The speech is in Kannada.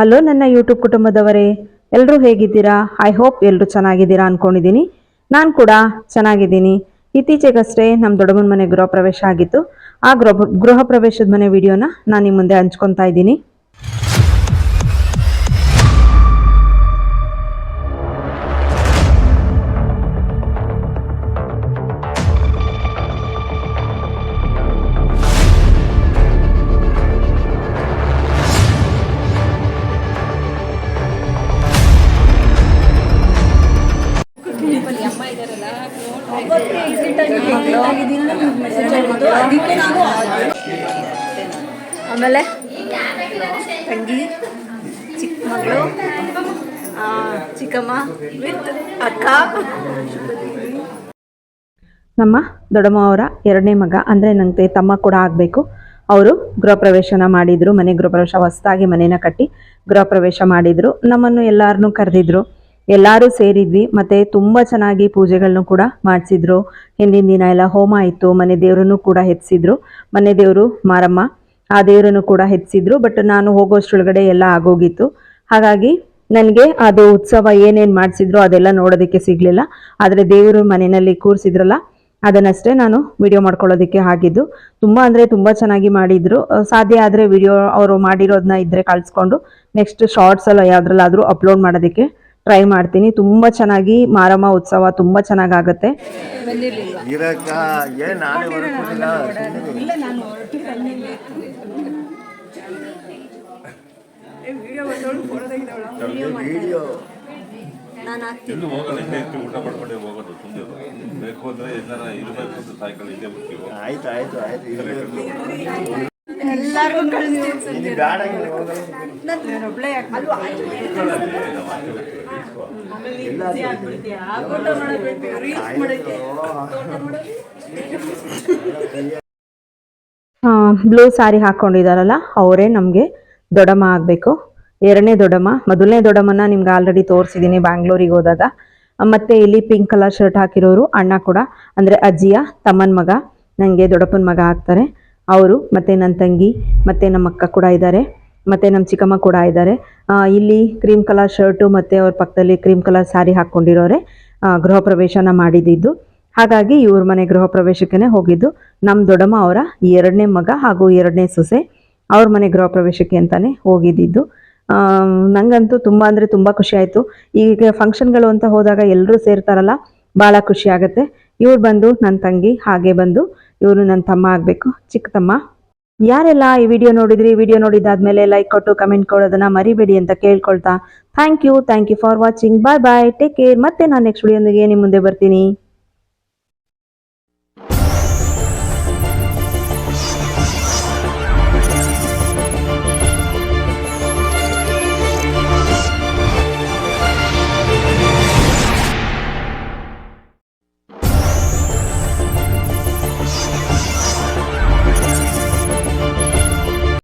ಹಲೋ ನನ್ನ ಯೂಟ್ಯೂಬ್ ಕುಟುಂಬದವರೇ ಎಲ್ಲರೂ ಹೇಗಿದ್ದೀರಾ? ಐ ಹೋಪ್ ಎಲ್ಲರೂ ಚೆನ್ನಾಗಿದ್ದೀರಾ ಅಂದ್ಕೊಂಡಿದ್ದೀನಿ ನಾನು ಕೂಡ ಚೆನ್ನಾಗಿದ್ದೀನಿ. ಇತ್ತೀಚೆಗಷ್ಟೇ ನಮ್ಮ ದೊಡ್ಡಮ್ಮನ ಮನೆ ಗೃಹ ಪ್ರವೇಶ ಆಗಿತ್ತು. ಆ ಗೃಹ ಗೃಹ ಪ್ರವೇಶದ ಮನೆ ವಿಡಿಯೋನ ನಾನು ನಿಮ್ಮ ಮುಂದೆ ಹಂಚ್ಕೊತಾ ಇದ್ದೀನಿ. ಆಮೇಲೆ ತಂಗಿ ಚಿಕ್ಕ ಮಗಳು ಚಿಕ್ಕಮ್ಮ ವಿತ್ ಅಕ್ಕ. ನಮ್ಮ ದೊಡ್ಡಮ್ಮ ಅವರ ಎರಡನೇ ಮಗ, ಅಂದರೆ ನನಗೆ ತಮ್ಮ ಕೂಡ ಆಗಬೇಕು. ಅವರು ಗೃಹ ಪ್ರವೇಶನ ಮಾಡಿದರು, ಮನೆ ಗೃಹ ಪ್ರವೇಶ ಹೊಸದಾಗಿ ಮನೇನ ಕಟ್ಟಿ ಗೃಹ ಪ್ರವೇಶ ಮಾಡಿದರು. ನಮ್ಮನ್ನು ಎಲ್ಲರನ್ನೂ ಕರೆದಿದ್ರು. ಎಲ್ಲರೂ ಸೇರಿದ್ವಿ, ಮತ್ತು ತುಂಬ ಚೆನ್ನಾಗಿ ಪೂಜೆಗಳನ್ನು ಕೂಡ ಮಾಡಿಸಿದ್ರು. ಹಿಂದಿನ ದಿನ ಎಲ್ಲ ಹೋಮ ಇತ್ತು ಮನೆ ದೇವರನ್ನು ಕೂಡ ಹೆಚ್ಚಿಸಿದ್ರು ಮನೆ ದೇವರು ಮಾರಮ್ಮ ಆ ದೇವರನ್ನು ಕೂಡ ಹೆಚ್ಚಿದ್ರು ಬಟ್ ನಾನು ಹೋಗೋಷ್ಟ್ರೊಳಗಡೆ ಎಲ್ಲ ಆಗೋಗಿತ್ತು. ಹಾಗಾಗಿ ನನಗೆ ಅದು ಉತ್ಸವ ಏನೇನು ಮಾಡಿಸಿದ್ರು ಅದೆಲ್ಲ ನೋಡೋದಕ್ಕೆ ಸಿಗಲಿಲ್ಲ. ಆದರೆ ದೇವರು ಮನೆಯಲ್ಲಿ ಕೂರಿಸಿದ್ರಲ್ಲ, ಅದನ್ನಷ್ಟೇ ನಾನು ವಿಡಿಯೋ ಮಾಡ್ಕೊಳ್ಳೋದಕ್ಕೆ ಆಗಿದ್ದು. ತುಂಬ ಅಂದರೆ ತುಂಬ ಚೆನ್ನಾಗಿ ಮಾಡಿದ್ರು. ಸಾಧ್ಯ ಆದರೆ ವಿಡಿಯೋ ಅವರು ಮಾಡಿರೋದನ್ನ ಇದ್ದರೆ ಕಳಿಸ್ಕೊಂಡು ನೆಕ್ಸ್ಟ್ ಶಾರ್ಟ್ಸ್ ಎಲ್ಲ ಯಾವುದ್ರಲ್ಲಾದರೂ ಅಪ್ಲೋಡ್ ಮಾಡೋದಕ್ಕೆ ಟ್ರೈ ಮಾಡ್ತೀನಿ. ತುಂಬ ಚೆನ್ನಾಗಿ ಮಾರಮ್ಮ ಉತ್ಸವ ತುಂಬ ಚೆನ್ನಾಗಾಗತ್ತೆ. ಆಯ್ತು ಆಯ್ತು ಆಯ್ತು. ಎಲ್ಲರಿಗೂ ಕಳಿಸ್ತೀನಿ ಬ್ಲೂ ಸಾರಿ ಹಾಕೊಂಡಿದಾರಲ್ಲ ಅವರೇ ನಮಗೆ ದೊಡ್ಡಮ್ಮ ಆಗಬೇಕು. ಎರಡನೇ ದೊಡ್ಡಮ್ಮ ಮೊದಲನೇ ದೊಡ್ಡಮ್ಮನ ನಿಮ್ಗೆ ಆಲ್ರೆಡಿ ತೋರಿಸಿದ್ದೀನಿ ಬ್ಯಾಂಗ್ಳೂರಿಗೆ ಹೋದಾಗ. ಮತ್ತೆ ಇಲ್ಲಿ ಪಿಂಕ್ ಕಲರ್ ಶರ್ಟ್ ಹಾಕಿರೋರು ಅಣ್ಣ ಕೂಡ ಅಂದ್ರೆ ಅಜ್ಜಿಯ ತಮ್ಮನ ಮಗ ನಂಗೆ ದೊಡ್ಡಪ್ಪನ ಮಗ ಆಗ್ತಾರೆ. ಅವರು, ಮತ್ತು ನನ್ನ ತಂಗಿ, ಮತ್ತು ನಮ್ಮ ಅಕ್ಕ ಕೂಡ ಇದ್ದಾರೆ, ಮತ್ತು ನಮ್ಮ ಚಿಕ್ಕಮ್ಮ ಕೂಡ ಇದ್ದಾರೆ. ಇಲ್ಲಿ ಕ್ರೀಮ್ ಕಲರ್ ಶರ್ಟು ಮತ್ತು ಅವ್ರ ಪಕ್ಕದಲ್ಲಿ ಕ್ರೀಮ್ ಕಲರ್ ಸ್ಯಾರಿ ಹಾಕ್ಕೊಂಡಿರೋರೆ ಗೃಹ ಪ್ರವೇಶನ ಮಾಡಿದ್ದು ಹಾಗಾಗಿ ಇವ್ರ ಮನೆ ಗೃಹ ಪ್ರವೇಶಕ್ಕೆ ಹೋಗಿದ್ದು. ನಮ್ಮ ದೊಡ್ಡಮ್ಮ ಅವರ ಎರಡನೇ ಮಗ ಹಾಗೂ ಎರಡನೇ ಸೊಸೆ ಅವ್ರ ಮನೆ ಗೃಹ ಪ್ರವೇಶಕ್ಕೆ ಅಂತಾನೆ ಹೋಗಿದ್ದಿದ್ದು. ನನಗಂತೂ ನಂಗಂತೂ ತುಂಬ ಅಂದರೆ ತುಂಬ ಖುಷಿ ಈಗ ಫಂಕ್ಷನ್ಗಳು ಅಂತ ಹೋದಾಗ ಎಲ್ಲರೂ ಸೇರ್ತಾರಲ್ಲ ಭಾಳ ಖುಷಿ ಆಗುತ್ತೆ. ಇವ್ರು ಬಂದು ನನ್ನ ತಂಗಿ ಹಾಗೆ ಬಂದು ಇವರು ನನ್ನ ತಮ್ಮ ಆಗಬೇಕು, ಚಿಕ್ಕ ತಮ್ಮ. ಯಾರೆಲ್ಲ ಈ ವಿಡಿಯೋ ನೋಡಿದ್ರಿ, ವಿಡಿಯೋ ನೋಡಿದಾದ್ಮೇಲೆ ಲೈಕ್ ಕೊಟ್ಟು ಕಮೆಂಟ್ ಕೊಡೋದನ್ನ ಮರಿಬೇಡಿ ಅಂತ ಕೇಳ್ಕೊಳ್ತಾ. Thank you thank you for watching bye bye take care ಮತ್ತೆ ನಾನು ನೆಕ್ಸ್ಟ್ ವಿಡಿಯೋದೊಂದಿಗೆ ನಿಮ್ಮ ಮುಂದೆ ಬರ್ತೀನಿ.